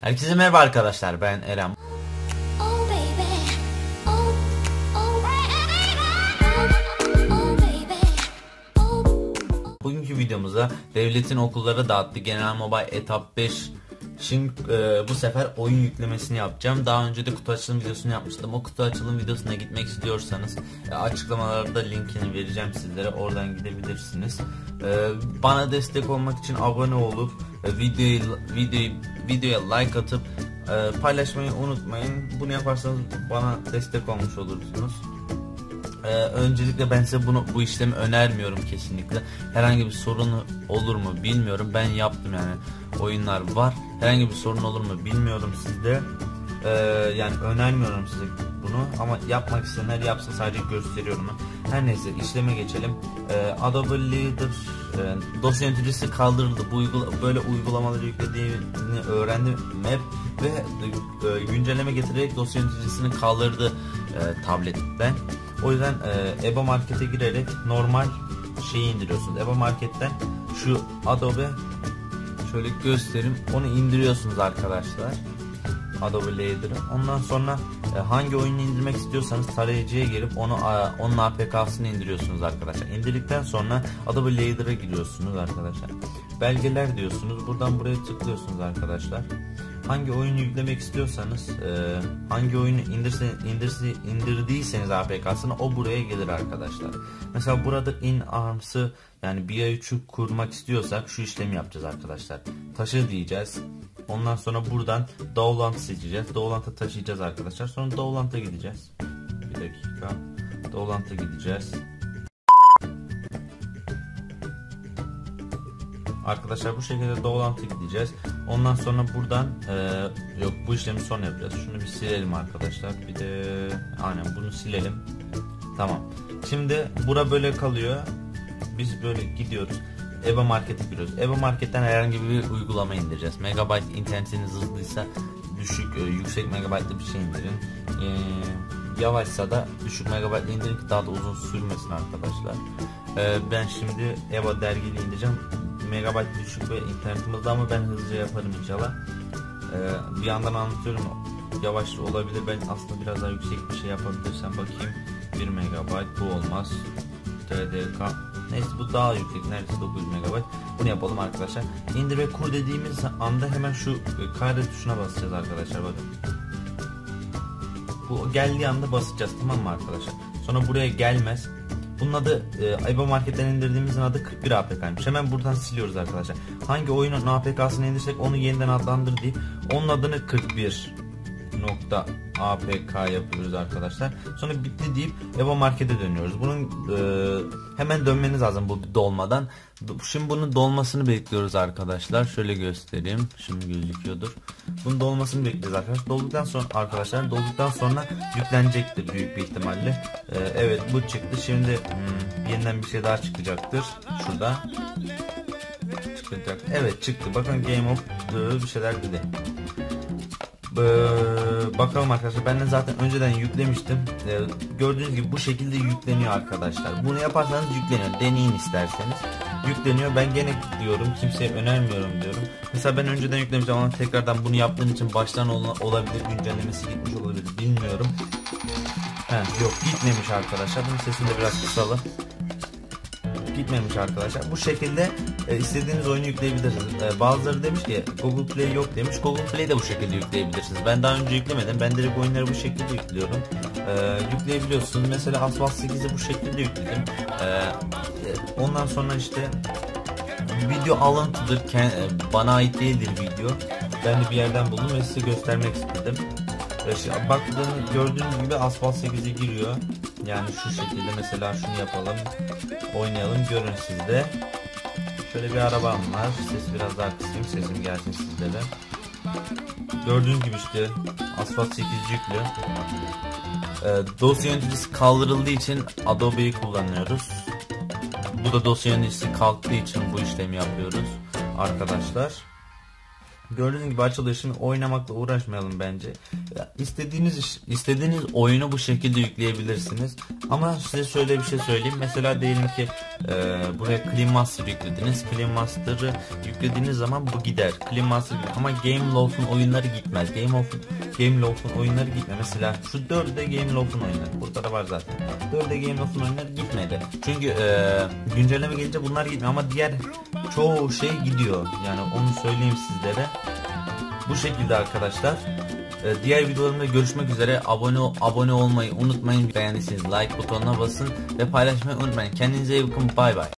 Herkese merhaba arkadaşlar ben Eren. Oh oh oh. Bugünkü videomuzda devletin okullara dağıttığı Genel Mobile Etap 5 Şimdi e, bu sefer oyun yüklemesini yapacağım. Daha önce de kutu açılım videosunu yapmıştım. O kutu açılım videosuna gitmek istiyorsanız e, açıklamalarda linkini vereceğim sizlere. Oradan gidebilirsiniz. E, bana destek olmak için abone olup videoyu videoyu videoya like atıp e, paylaşmayı unutmayın. Bunu yaparsanız bana destek olmuş olursunuz. Ee, öncelikle ben size bunu bu işlemi önermiyorum kesinlikle. Herhangi bir sorun olur mu bilmiyorum. Ben yaptım yani. Oyunlar var. Herhangi bir sorun olur mu bilmiyorum sizde. Ee, yani önermiyorum size bunu ama yapmak isteyenler yapsın sadece gösteriyorum. Her neyse işleme geçelim. Ee, Adobe Leader e, dosya yöneticisi kaldırıldı. Bu uygula böyle uygulamaları yüklediğini öğrendim. Map ve e, güncelleme getirerek dosya yöneticisini kaldırdı e, tabletten. O yüzden e, EBA Market'e girerek normal şeyi indiriyorsunuz. EBA Market'ten şu Adobe şöyle göstereyim. Onu indiriyorsunuz arkadaşlar. Adobe Lader'ı. Ondan sonra e, hangi oyunu indirmek istiyorsanız tarayıcıya girip onu e, onun APK'sını indiriyorsunuz arkadaşlar. İndirdikten sonra Adobe Lader'a giriyorsunuz arkadaşlar. Belgeler diyorsunuz. Buradan buraya tıklıyorsunuz arkadaşlar. Hangi oyunu yüklemek istiyorsanız, e, hangi oyunu indirse, indirse, indirdiyseniz APK'sını o buraya gelir arkadaşlar. Mesela burada in arms'ı yani bir 3'ü kurmak istiyorsak şu işlemi yapacağız arkadaşlar. Taşı diyeceğiz. Ondan sonra buradan Dowland seçeceğiz. Dowland'a taşıyacağız arkadaşlar. Sonra Dowland'a gideceğiz. Bir dakika. Dowland'a gideceğiz. Arkadaşlar bu şekilde Dowland'a gideceğiz. Ondan sonra buradan e, yok bu işlemi sonra yapacağız. Şunu bir silelim arkadaşlar. Bir de aynen bunu silelim. Tamam. Şimdi bura böyle kalıyor. Biz böyle gidiyoruz. EBA Market'e giriyoruz. EBA Market'ten herhangi bir uygulama indireceğiz. Megabyte internetiniz hızlıysa düşük, e, yüksek megabaytlı bir şey indirin. E, yavaşsa da düşük megabaytlı indirin ki daha da uzun sürmesin arkadaşlar. E, ben şimdi EBA dergili indireceğim. Megabayt düşük ve internetim hızlı ama ben hızlıca yaparım inşallah. E, bir yandan anlatıyorum yavaş olabilir. Ben aslında biraz daha yüksek bir şey yapabilirsem bakayım. 1 megabayt bu olmaz. TDK Neyse bu daha yüksek neredeyse 900 MB. Bunu yapalım arkadaşlar. İndir ve kur dediğimiz anda hemen şu e, kare tuşuna basacağız arkadaşlar bakın. Bu geldiği anda basacağız tamam mı arkadaşlar? Sonra buraya gelmez. Bunun adı e, EBA Market'ten indirdiğimizin adı 41 APK'ymış. Hemen buradan siliyoruz arkadaşlar. Hangi oyunun APK'sını indirsek onu yeniden adlandır deyip onun adını 41 nokta APK yapıyoruz arkadaşlar. Sonra bitti deyip EVA Market'e dönüyoruz. Bunun e, hemen dönmeniz lazım bu dolmadan. Şimdi bunun dolmasını bekliyoruz arkadaşlar. Şöyle göstereyim. Şimdi gözüküyordur. Bunun dolmasını bekliyoruz arkadaşlar. Dolduktan sonra arkadaşlar dolduktan sonra yüklenecektir büyük bir ihtimalle. E, evet bu çıktı. Şimdi hmm, yeniden bir şey daha çıkacaktır. Şurada. Çıkacak. Evet çıktı. Bakın Game of bir şeyler dedi. Ee, bakalım arkadaşlar. Ben de zaten önceden yüklemiştim. Ee, gördüğünüz gibi bu şekilde yükleniyor arkadaşlar. Bunu yaparsanız yükleniyor. Deneyin isterseniz. Yükleniyor. Ben gene diyorum. Kimseye önermiyorum diyorum. Mesela ben önceden yüklemiştim ama tekrardan bunu yaptığım için baştan ol olabilir güncellemesi gitmiş olabilir. Bilmiyorum. Heh, yok gitmemiş arkadaşlar. Bunun sesini de biraz kısalım gitmemiş arkadaşlar. Bu şekilde e, istediğiniz oyunu yükleyebilirsiniz. E, bazıları demiş ki Google Play yok demiş. Google Play de bu şekilde yükleyebilirsiniz. Ben daha önce yüklemedim. Ben direkt oyunları bu şekilde yüklüyorum. E, yükleyebiliyorsunuz. Mesela Asphalt 8'i bu şekilde yükledim. E, e, ondan sonra işte video alıntıdır. E, bana ait değildir video. Ben de bir yerden buldum ve size göstermek istedim. E, baktığınız gördüğünüz gibi Asphalt 8'e giriyor. Yani şu şekilde mesela şunu yapalım. Oynayalım görün sizde. Şöyle bir arabam var. Sesi biraz daha kısayım. Sesim gelsin sizlere. Gördüğünüz gibi işte Asphalt 8 yüklü. Ee, dosya yöneticisi kaldırıldığı için Adobe'yi kullanıyoruz. Bu da dosya yöneticisi kalktığı için bu işlemi yapıyoruz arkadaşlar. Gördüğünüz gibi. Şimdi oynamakla uğraşmayalım bence. İstediğiniz iş, istediğiniz oyunu bu şekilde yükleyebilirsiniz. Ama size şöyle bir şey söyleyeyim. Mesela diyelim ki e, buraya Clean Master yüklediniz. Clean Master'ı yüklediğiniz zaman bu gider. Clean Master ama Game Loft'un oyunları gitmez. Game of Game Loft'un oyunları gitmez. Mesela şu 4'de Game Loft'un oyunları. Burada da var zaten. 4'de Game Loft'un oyunları gitmedi. Çünkü e, güncelleme gelince bunlar gitmiyor ama diğer çoğu şey gidiyor. Yani onu söyleyeyim sizlere. Bu şekilde arkadaşlar. Ee, Diğer videolarımda görüşmek üzere. Abone abone olmayı unutmayın. Beğendiyseniz like butonuna basın ve paylaşmayı unutmayın. Kendinize iyi bakın. Bay bay.